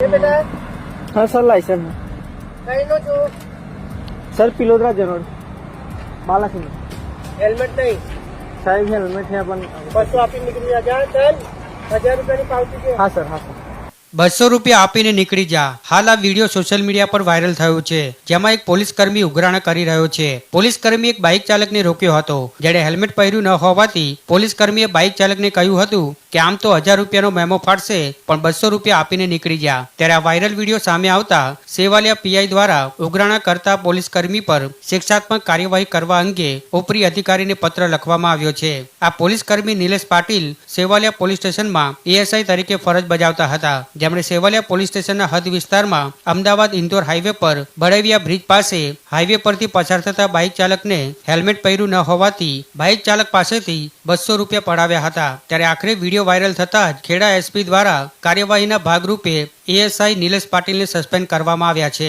બેટા હા sir licence કઈ નો છું? સર પિલોદરા જનોડ. બાલાસિંહ. હેલ્મેટ નહીં. સાહેબ હેલ્મેટ છે પણ બસો આપી નીકળી જા ચાલ હજાર રૂપિયાની પાવતી છે. હા સર હા સર. બસો રૂપિયા આપીને નીકળી જા. હાલ આ વીડિયો સોશિયલ મીડિયા પર વાયરલ થયો છે. જેમાં એક પોલીસ કર્મી ઉઘરાણા કરી રહ્યો છે. પોલીસ કર્મી એક બાઇક ચાલકને રોક્યો હતો. જેણે હેલ્મેટ પહેર્યું ન હોવાથી પોલીસ કર્મીએ બાઇક ચાલકને કહ્યું હતું કે આમ તો હજાર રૂપિયાનો મેમો ફાટશે, પણ બસો રૂપિયા આપીને નીકળી જા. ત્યારે આ વાયરલ વીડિયો સામે આવતા સેવાલિયા પીઆઈ દ્વારા ઉઘરાણા કરતા પોલીસ કર્મી પર શિક્ષાત્મક કાર્યવાહી કરવા અંગે ઉપરી અધિકારીને પત્ર લખવામાં આવ્યો છે. આ પોલીસ કર્મી નિલેશ પાટીલ સેવાલિયા પોલીસ સ્ટેશનમાં એએસઆઈ તરીકે ફરજ બજાવતા હતા. જેમણે સેવાલિયા પોલીસ સ્ટેશનના હદ વિસ્તારમાં અમદાવાદ ઇન્દોર હાઈવે પર બળેવિયા બ્રિજ પાસે હાઈવે પરથી પસાર થતા બાઇક ચાલકને હેલ્મેટ પહેર્યું ન હોવાથી બાઇક ચાલક પાસેથી બસો રૂપિયા પડાવ્યા હતા. ત્યારે આખરે વીડિયો વાયરલ થતા જ ખેડા એસપી દ્વારા કાર્યવાહીના ભાગરૂપે એએસઆઈ નિલેશ પાટીલને સસ્પેન્ડ કરવામાં આવ્યા છે.